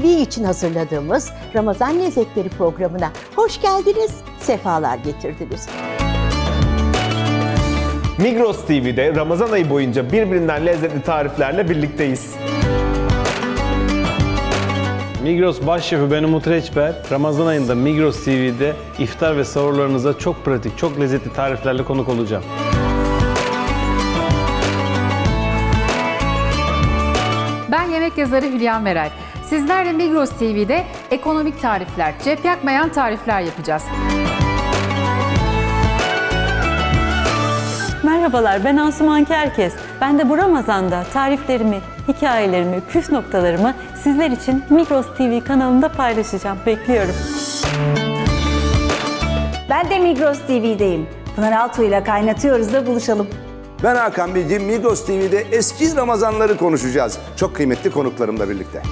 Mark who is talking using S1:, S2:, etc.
S1: TV için hazırladığımız Ramazan Lezzetleri programına hoş geldiniz, sefalar getirdiniz.
S2: Migros TV'de Ramazan ayı boyunca birbirinden lezzetli tariflerle birlikteyiz.
S3: Migros başşefi ben Umut Reçber. Ramazan ayında Migros TV'de iftar ve sahurlarınıza çok pratik, çok lezzetli tariflerle konuk olacağım.
S4: Ben yemek yazarı Hülya Meral. Sizlerle Migros TV'de ekonomik tarifler, cep yakmayan tarifler yapacağız.
S5: Merhabalar ben Asuman Kerkez. Ben de bu Ramazan'da tariflerimi, hikayelerimi, püf noktalarımı sizler için Migros TV kanalında paylaşacağım. Bekliyorum.
S6: Ben de Migros TV'deyim. Pınar Altuğ ile kaynatıyoruz da buluşalım.
S7: Ben Hakan Bilgin, Migros TV'de eski Ramazanları konuşacağız. Çok kıymetli konuklarımla birlikte.